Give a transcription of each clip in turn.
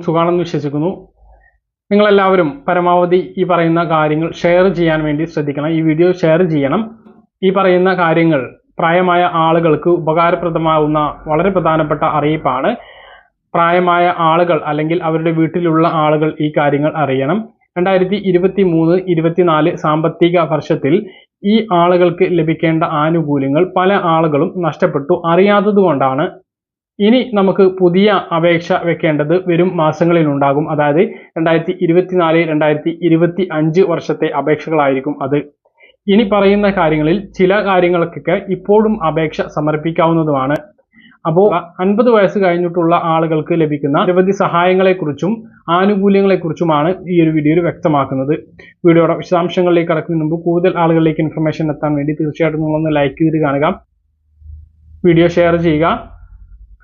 സുഖാണെന്ന് വിശ്വസിക്കുന്നു. നിങ്ങളെല്ലാവരും പരമാവധി ഈ പറയുന്ന കാര്യങ്ങൾ ഷെയർ ചെയ്യാൻ വേണ്ടി ശ്രദ്ധിക്കണം. ഈ വീഡിയോ ഷെയർ ചെയ്യണം. ഈ പറയുന്ന കാര്യങ്ങൾ പ്രായമായ ആളുകൾക്ക് ഉപകാരപ്രദമാവുന്ന വളരെ പ്രധാനപ്പെട്ട അറിയിപ്പാണ്. പ്രായമായ ആളുകൾ അല്ലെങ്കിൽ അവരുടെ വീട്ടിലുള്ള ആളുകൾ ഈ കാര്യങ്ങൾ അറിയണം. രണ്ടായിരത്തി ഇരുപത്തി മൂന്ന് ഇരുപത്തിനാല് സാമ്പത്തിക വർഷത്തിൽ ഈ ആളുകൾക്ക് ലഭിക്കേണ്ട ആനുകൂല്യങ്ങൾ പല ആളുകളും നഷ്ടപ്പെട്ടു. അറിയാത്തതുകൊണ്ടാണ് ഇനി നമുക്ക് പുതിയ അപേക്ഷ വെക്കേണ്ടത് വരും മാസങ്ങളിൽ ഉണ്ടാകും അതായത് രണ്ടായിരത്തി ഇരുപത്തിനാല് രണ്ടായിരത്തി ഇരുപത്തി അഞ്ച് വർഷത്തെ അപേക്ഷകളായിരിക്കും അത്. ഇനി പറയുന്ന കാര്യങ്ങളിൽ ചില കാര്യങ്ങൾക്കൊക്കെ ഇപ്പോഴും അപേക്ഷ സമർപ്പിക്കാവുന്നതുമാണ്. അപ്പോൾ അൻപത് വയസ്സ് കഴിഞ്ഞിട്ടുള്ള ആളുകൾക്ക് ലഭിക്കുന്ന നിരവധി സഹായങ്ങളെക്കുറിച്ചും ആനുകൂല്യങ്ങളെക്കുറിച്ചുമാണ് ഈ ഒരു വീഡിയോയിൽ വ്യക്തമാക്കുന്നത്. വീഡിയോയുടെ വിശദാംശങ്ങളിലേക്ക് കടക്കുന്നതിന് മുമ്പ് കൂടുതൽ ആളുകളിലേക്ക് ഇൻഫർമേഷൻ എത്താൻ വേണ്ടി തീർച്ചയായിട്ടും നിങ്ങളൊന്ന് ലൈക്ക് ചെയ്ത് കാണുക. വീഡിയോ ഷെയർ ചെയ്യുക.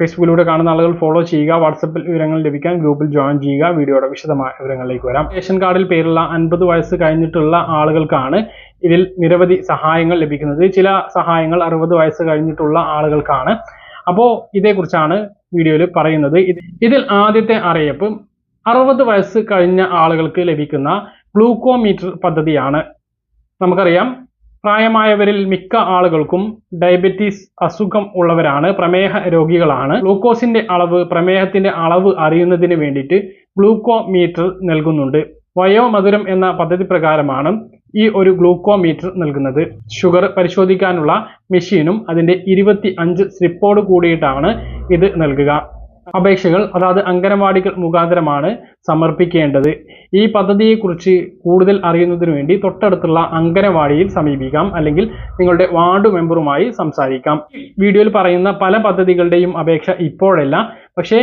ഫേസ്ബുക്കിലൂടെ കാണുന്ന ആളുകൾ ഫോളോ ചെയ്യുക വാട്സപ്പിൽ വിവരങ്ങൾ ലഭിക്കാൻ ഗ്രൂപ്പിൽ ജോയിൻ ചെയ്യുക. വീഡിയോയുടെ വിശദമായ വിവരങ്ങളിലേക്ക് വരാം. റേഷൻ കാർഡിൽ പേരുള്ള അൻപത് വയസ്സ് കഴിഞ്ഞിട്ടുള്ള ആളുകൾക്കാണ് ഇതിൽ നിരവധി സഹായങ്ങൾ ലഭിക്കുന്നത്. ചില സഹായങ്ങൾ അറുപത് വയസ്സ് കഴിഞ്ഞിട്ടുള്ള ആളുകൾക്കാണ്. അപ്പോൾ ഇതേക്കുറിച്ചാണ് വീഡിയോയിൽ പറയുന്നത്. ഇതിൽ ആദ്യത്തെ അറിയിപ്പ് അറുപത് വയസ്സ് കഴിഞ്ഞ ആളുകൾക്ക് ലഭിക്കുന്ന ഗ്ലൂക്കോമീറ്റർ പദ്ധതിയാണ്. നമുക്കറിയാം പ്രായമായവരിൽ മിക്ക ആളുകൾക്കും ഡയബറ്റീസ് അസുഖം ഉള്ളവരാണ് പ്രമേഹ രോഗികളാണ്. ഗ്ലൂക്കോസിന്റെ അളവ് പ്രമേഹത്തിന്റെ അളവ് അറിയുന്നതിന് വേണ്ടിയിട്ട് ഗ്ലൂക്കോമീറ്റർ നൽകുന്നുണ്ട്. വയോമധുരം എന്ന പദ്ധതി പ്രകാരമാണ് ഈ ഒരു ഗ്ലൂക്കോമീറ്റർ നൽകുന്നത്. ഷുഗർ പരിശോധിക്കാനുള്ള മെഷീനും അതിന്റെ ഇരുപത്തി അഞ്ച് സ്ലിപ്പോട് കൂടിയിട്ടാണ് ഇത് നൽകുക. അപേക്ഷകൾ അതായത് അംഗനവാടികൾ മുഖാന്തരമാണ് സമർപ്പിക്കേണ്ടത്. ഈ പദ്ധതിയെക്കുറിച്ച് കൂടുതൽ അറിയുന്നതിന് വേണ്ടി തൊട്ടടുത്തുള്ള അംഗനവാടിയിൽ സമീപിക്കാം അല്ലെങ്കിൽ നിങ്ങളുടെ വാർഡ് മെമ്പറുമായി സംസാരിക്കാം. വീഡിയോയിൽ പറയുന്ന പല പദ്ധതികളുടെയും അപേക്ഷ ഇപ്പോഴല്ല. പക്ഷേ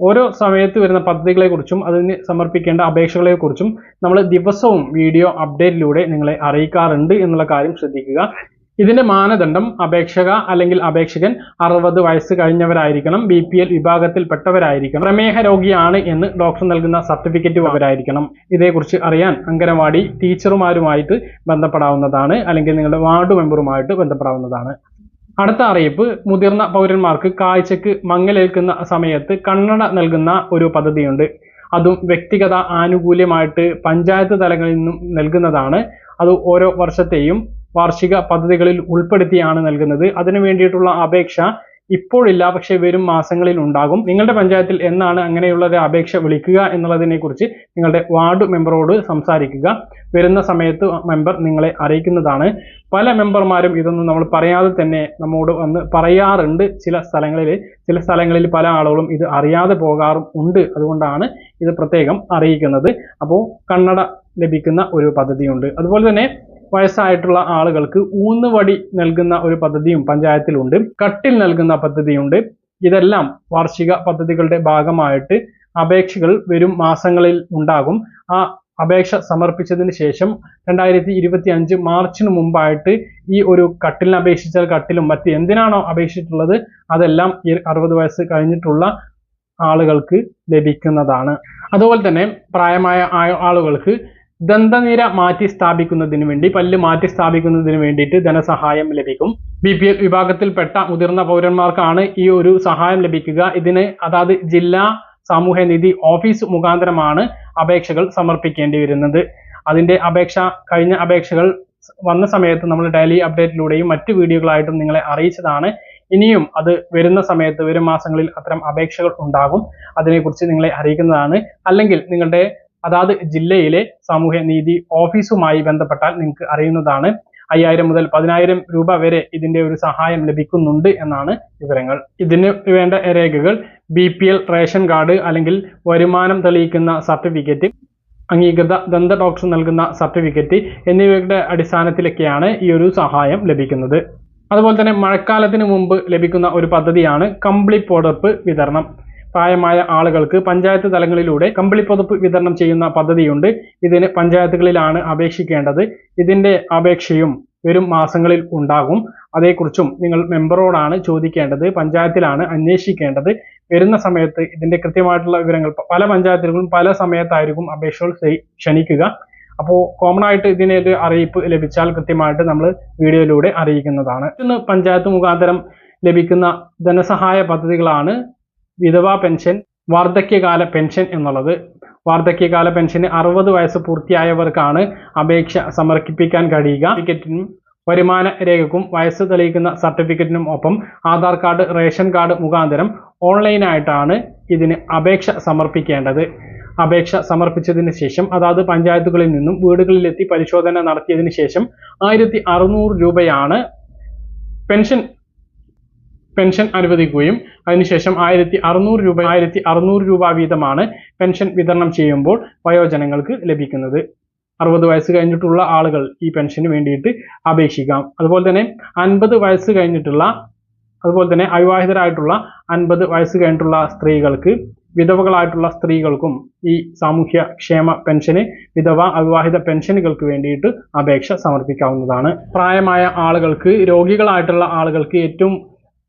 ഓരോ സമയത്ത് വരുന്ന പദ്ധതികളെക്കുറിച്ചും അതിന് സമർപ്പിക്കേണ്ട അപേക്ഷകളെക്കുറിച്ചും നമ്മൾ ദിവസവും വീഡിയോ അപ്ഡേറ്റിലൂടെ നിങ്ങളെ അറിയിക്കാറുണ്ട് എന്നുള്ള കാര്യം ശ്രദ്ധിക്കുക. ഇതിന്റെ മാനദണ്ഡം അപേക്ഷക അല്ലെങ്കിൽ അപേക്ഷകൻ അറുപത് വയസ്സ് കഴിഞ്ഞവരായിരിക്കണം ബി പി എൽ വിഭാഗത്തിൽപ്പെട്ടവരായിരിക്കണം പ്രമേഹ രോഗിയാണ് എന്ന് ഡോക്ടർ നൽകുന്ന സർട്ടിഫിക്കറ്റ് അവരായിരിക്കണം. ഇതേക്കുറിച്ച് അറിയാൻ അംഗനവാടി ടീച്ചറുമാരുമായിട്ട് ബന്ധപ്പെടാവുന്നതാണ് അല്ലെങ്കിൽ നിങ്ങളുടെ വാർഡ് മെമ്പറുമായിട്ട് ബന്ധപ്പെടാവുന്നതാണ്. അടുത്ത അറിയിപ്പ് മുതിർന്ന പൗരന്മാർക്ക് കാഴ്ചക്ക് മങ്ങലേൽക്കുന്ന സമയത്ത് കണ്ണട നൽകുന്ന ഒരു പദ്ധതിയുണ്ട്. അതും വ്യക്തിഗത ആനുകൂല്യമായിട്ട് പഞ്ചായത്ത് തലങ്ങളിൽ നിന്നും നൽകുന്നതാണ്. അത് ഓരോ വർഷത്തെയും വാർഷിക പദ്ധതികളിൽ ഉൾപ്പെടുത്തിയാണ് നൽകുന്നത്. അതിനു വേണ്ടിയിട്ടുള്ള അപേക്ഷ ഇപ്പോഴില്ല പക്ഷെ വരും മാസങ്ങളിൽ ഉണ്ടാകും. നിങ്ങളുടെ പഞ്ചായത്തിൽ എന്നാണ് അങ്ങനെയുള്ള ഒരു അപേക്ഷ വിളിക്കുക എന്നുള്ളതിനെ കുറിച്ച് നിങ്ങളുടെ വാർഡ് മെമ്പറോട് സംസാരിക്കുക. വരുന്ന സമയത്ത് മെമ്പർ നിങ്ങളെ അറിയിക്കുന്നതാണ്. പല മെമ്പർമാരും ഇതൊന്നും നമ്മൾ പറയാതെ തന്നെ നമ്മോട് വന്ന് പറയാറുണ്ട്. ചില സ്ഥലങ്ങളിൽ ചില സ്ഥലങ്ങളിൽ പല ആളുകളും ഇത് അറിയാതെ പോകാറും ഉണ്ട്. അതുകൊണ്ടാണ് ഇത് പ്രത്യേകം അറിയിക്കുന്നത്. അപ്പോൾ കണ്ണട ലഭിക്കുന്ന ഒരു പദ്ധതിയുണ്ട്. അതുപോലെ തന്നെ വയസ്സായിട്ടുള്ള ആളുകൾക്ക് ഊന്നുവടി നൽകുന്ന ഒരു പദ്ധതിയും പഞ്ചായത്തിലുണ്ട്. കട്ടിൽ നൽകുന്ന പദ്ധതിയുണ്ട്. ഇതെല്ലാം വാർഷിക പദ്ധതികളുടെ ഭാഗമായിട്ട് അപേക്ഷകൾ വരും മാസങ്ങളിൽ ഉണ്ടാകും. ആ അപേക്ഷ സമർപ്പിച്ചതിന് ശേഷം രണ്ടായിരത്തി ഇരുപത്തി അഞ്ച് മാർച്ചിന് മുമ്പായിട്ട് ഈ ഒരു കട്ടിലിന് അപേക്ഷിച്ചാൽ കട്ടിലും മറ്റ് എന്തിനാണോ അപേക്ഷിച്ചിട്ടുള്ളത് അതെല്ലാം ഈ അറുപത് വയസ്സ് കഴിഞ്ഞിട്ടുള്ള ആളുകൾക്ക് ലഭിക്കുന്നതാണ്. അതുപോലെ തന്നെ പ്രായമായ ആളുകൾക്ക് ദന്തനിര മാറ്റി സ്ഥാപിക്കുന്നതിന് വേണ്ടി പല്ല് മാറ്റി സ്ഥാപിക്കുന്നതിന് വേണ്ടിയിട്ട് ധനസഹായം ലഭിക്കും. ബി പി എൽ വിഭാഗത്തിൽപ്പെട്ട മുതിർന്ന പൗരന്മാർക്കാണ് ഈ ഒരു സഹായം ലഭിക്കുക. ഇതിന് അതാത് ജില്ലാ സാമൂഹ്യനിധി ഓഫീസ് മുഖാന്തരമാണ് അപേക്ഷകൾ സമർപ്പിക്കേണ്ടി വരുന്നത്. അതിന്റെ അപേക്ഷ കഴിഞ്ഞ അപേക്ഷകൾ വന്ന സമയത്ത് നമ്മൾ ഡെയിലി അപ്ഡേറ്റിലൂടെയും മറ്റ് വീഡിയോകളായിട്ടും നിങ്ങളെ അറിയിച്ചതാണ്. ഇനിയും അത് വരുന്ന സമയത്ത് വരും മാസങ്ങളിൽ അത്തരം അപേക്ഷകൾ ഉണ്ടാകും. അതിനെക്കുറിച്ച് നിങ്ങളെ അറിയിക്കുന്നതാണ്. അല്ലെങ്കിൽ നിങ്ങളുടെ അതാത് ജില്ലയിലെ സാമൂഹ്യ നീതി ഓഫീസുമായി ബന്ധപ്പെട്ടാൽ നിങ്ങൾക്ക് അറിയുന്നതാണ്. അയ്യായിരം മുതൽ പതിനായിരം രൂപ വരെ ഇതിന്റെ ഒരു സഹായം ലഭിക്കുന്നുണ്ട് എന്നാണ് വിവരങ്ങൾ. ഇതിന് വേണ്ട രേഖകൾ ബി റേഷൻ കാർഡ് അല്ലെങ്കിൽ വരുമാനം തെളിയിക്കുന്ന സർട്ടിഫിക്കറ്റ് അംഗീകൃത ദന്ത ഡോക്ടർ നൽകുന്ന സർട്ടിഫിക്കറ്റ് എന്നിവയുടെ അടിസ്ഥാനത്തിലൊക്കെയാണ് ഈ ഒരു സഹായം ലഭിക്കുന്നത്. അതുപോലെ തന്നെ മഴക്കാലത്തിന് മുമ്പ് ലഭിക്കുന്ന ഒരു പദ്ധതിയാണ് കമ്പിളി പൊടപ്പ് വിതരണം. പ്രായമായ ആളുകൾക്ക് പഞ്ചായത്ത് തലങ്ങളിലൂടെ കമ്പിളി പുതപ്പ് വിതരണം ചെയ്യുന്ന പദ്ധതിയുണ്ട്. ഇതിന് പഞ്ചായത്തുകളിലാണ് അപേക്ഷിക്കേണ്ടത്. ഇതിന്റെ അപേക്ഷയും വരും മാസങ്ങളിൽ ഉണ്ടാകും. അതേക്കുറിച്ചും നിങ്ങൾ മെമ്പറോടാണ് ചോദിക്കേണ്ടത്. പഞ്ചായത്തിലാണ് അന്വേഷിക്കേണ്ടത്. വരുന്ന സമയത്ത് ഇതിന്റെ കൃത്യമായിട്ടുള്ള വിവരങ്ങൾ പല പഞ്ചായത്തുകളും പല സമയത്തായിരിക്കും അപേക്ഷകൾ ക്ഷ- ക്ഷണിക്കുക. അപ്പോൾ കോമൺ ആയിട്ട് ഇതിനെ ഒരു അറിയിപ്പ് ലഭിച്ചാൽ കൃത്യമായിട്ട് നമ്മൾ വീഡിയോയിലൂടെ അറിയിക്കുന്നതാണ്. ഇന്ന് പഞ്ചായത്ത് മുഖാന്തരം ലഭിക്കുന്ന ധനസഹായ പദ്ധതികളാണ് വിധവാ പെൻഷൻ വാർദ്ധക്യകാല പെൻഷൻ എന്നുള്ളത്. വാർദ്ധക്യകാല പെൻഷന് അറുപത് വയസ്സ് പൂർത്തിയായവർക്കാണ് അപേക്ഷ സമർപ്പിക്കാൻ കഴിയുക. ടിക്കറ്റിനും വരുമാന രേഖക്കും വയസ്സ് തെളിയിക്കുന്ന സർട്ടിഫിക്കറ്റിനും ഒപ്പം ആധാർ കാർഡ് റേഷൻ കാർഡ് മുഖാന്തരം ഓൺലൈനായിട്ടാണ് ഇതിന് അപേക്ഷ സമർപ്പിക്കേണ്ടത്. അപേക്ഷ സമർപ്പിച്ചതിന് ശേഷം അതാത് പഞ്ചായത്തുകളിൽ നിന്നും വീടുകളിലെത്തി പരിശോധന നടത്തിയതിന് ശേഷം ആയിരത്തി രൂപയാണ് പെൻഷൻ പെൻഷൻ അനുവദിക്കുകയും അതിനുശേഷം ആയിരത്തി അറുന്നൂറ് രൂപ ആയിരത്തി അറുന്നൂറ് രൂപ വീതമാണ് പെൻഷൻ വിതരണം ചെയ്യുമ്പോൾ വയോജനങ്ങൾക്ക് ലഭിക്കുന്നത്. അറുപത് വയസ്സ് കഴിഞ്ഞിട്ടുള്ള ആളുകൾ ഈ പെൻഷന് വേണ്ടിയിട്ട് അപേക്ഷിക്കാം. അതുപോലെ തന്നെ അൻപത് വയസ്സ് കഴിഞ്ഞിട്ടുള്ള അതുപോലെ തന്നെ അവിവാഹിതരായിട്ടുള്ള അൻപത് വയസ്സ് കഴിഞ്ഞിട്ടുള്ള സ്ത്രീകൾക്ക് വിധവകളായിട്ടുള്ള സ്ത്രീകൾക്കും ഈ സാമൂഹ്യ ക്ഷേമ പെൻഷന് വിധവ അവിവാഹിത പെൻഷനുകൾക്ക് വേണ്ടിയിട്ട് അപേക്ഷ സമർപ്പിക്കാവുന്നതാണ്. പ്രായമായ ആളുകൾക്ക് രോഗികളായിട്ടുള്ള ആളുകൾക്ക് ഏറ്റവും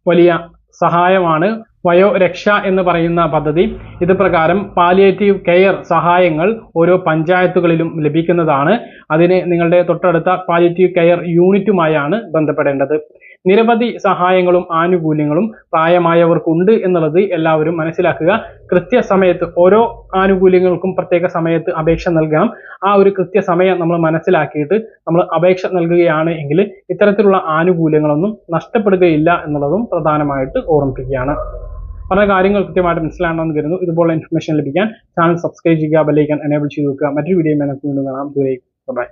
വലിയ സഹായമാണ് വയോരക്ഷ എന്ന് പറയുന്ന പദ്ധതി. ഇത് പ്രകാരം പാലിയേറ്റീവ് കെയർ സഹായങ്ങൾ ഓരോ പഞ്ചായത്തുകളിലും ലഭിക്കുന്നതാണ്. അതിന് നിങ്ങളുടെ തൊട്ടടുത്ത പാലിയേറ്റീവ് കെയർ യൂണിറ്റുമായാണ് ബന്ധപ്പെടേണ്ടത്. നിരവധി സഹായങ്ങളും ആനുകൂല്യങ്ങളും പ്രായമായവർക്കുണ്ട് എന്നുള്ളത് എല്ലാവരും മനസ്സിലാക്കുക. കൃത്യസമയത്ത് ഓരോ ആനുകൂല്യങ്ങൾക്കും പ്രത്യേക സമയത്ത് അപേക്ഷ നൽകണം. ആ ഒരു കൃത്യസമയം നമ്മൾ മനസ്സിലാക്കിയിട്ട് നമ്മൾ അപേക്ഷ നൽകുകയാണ് എങ്കിൽ ഇത്തരത്തിലുള്ള ആനുകൂല്യങ്ങളൊന്നും നഷ്ടപ്പെടുകയില്ല എന്നുള്ളതും പ്രധാനമായിട്ട് ഓർമ്മിപ്പിക്കുകയാണ്. പല കാര്യങ്ങൾ കൃത്യമായിട്ട് മനസ്സിലാണെന്ന് കരുതുന്നു. ഇതുപോലുള്ള ഇൻഫർമേഷൻ ലഭിക്കാൻ ചാനൽ സബ്സ്ക്രൈബ് ചെയ്യുക ബെല്ലൈക്കൻ എനേബിൾ ചെയ്ത് വെക്കുക. മറ്റൊരു വീഡിയോ വീണ്ടും കാണാം. ദൂരേക്ക് ബൈ